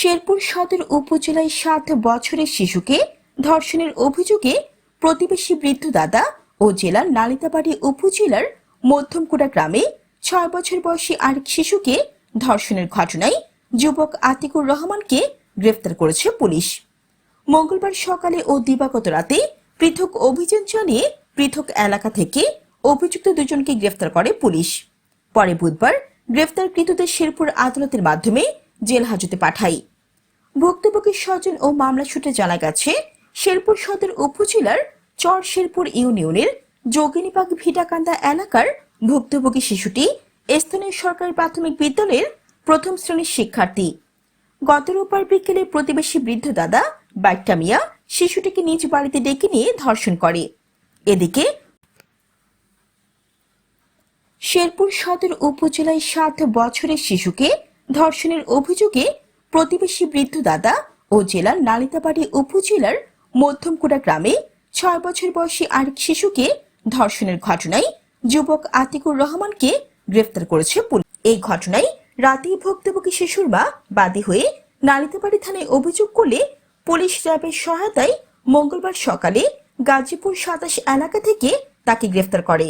শেরপুর সদর উপজেলায় সাত বছরের শিশুকে ধর্ষণের অভিযোগে প্রতিবেশী বৃদ্ধ দাদা ও জেলার নালিতাবাড়ি উপজেলার মধ্যমকুড়া গ্রামে ছয় বছর বয়সী আরেক শিশুকে ধর্ষণের ঘটনায় যুবক আতিকুর রহমানকে গ্রেফতার করেছে পুলিশ। মঙ্গলবার সকালে ও দিবাগত রাতে পৃথক অভিযান চালিয়ে পৃথক এলাকা থেকে অভিযুক্ত দুজনকে গ্রেফতার করে পুলিশ। পরে বুধবার গ্রেফতারকৃতদের শেরপুর আদালতের মাধ্যমে জেল হাজতে পাঠায়। ভুক্তভোগী স্বজন ও মামলা সূত্রে জানা গেছে, শেরপুর সদর উপজেলার চর শেরপুর ইউনিয়নের যোগিনীবাগ ভিটাকান্দা এলাকার ভুক্তভোগী শিশুটি স্থানীয় সরকারি প্রাথমিক বিদ্যালয়ের প্রথম শ্রেণির শিক্ষার্থী। গত রোববার বিকেলে প্রতিবেশী বৃদ্ধ দাদা বাইকটা মিয়া শিশুটিকে নিজ বাড়িতে ডেকে নিয়ে ধর্ষণ করে। এদিকে শেরপুর সদর উপজেলায় সাত বছরের শিশুকে ধর্ষণের অভিযোগে প্রতিবেশী বৃদ্ধ দাদা ও জেলার নালিতাবাড়ি উপজেলার মধ্যমকুড়া গ্রামে ছয় বছর বয়সী আরেক শিশুকে ধর্ষণের ঘটনায় যুবক আতিকুর রহমানকে গ্রেফতার করেছে পুলিশ। এই ঘটনায় রাতেই ভুক্তভোগী শিশুর মা বাদী হয়ে নালিতাবাড়ি থানায় অভিযোগ করলে পুলিশ র্যাবের সহায়তায় মঙ্গলবার সকালে গাজীপুর সাতাশ এলাকা থেকে তাকে গ্রেফতার করে।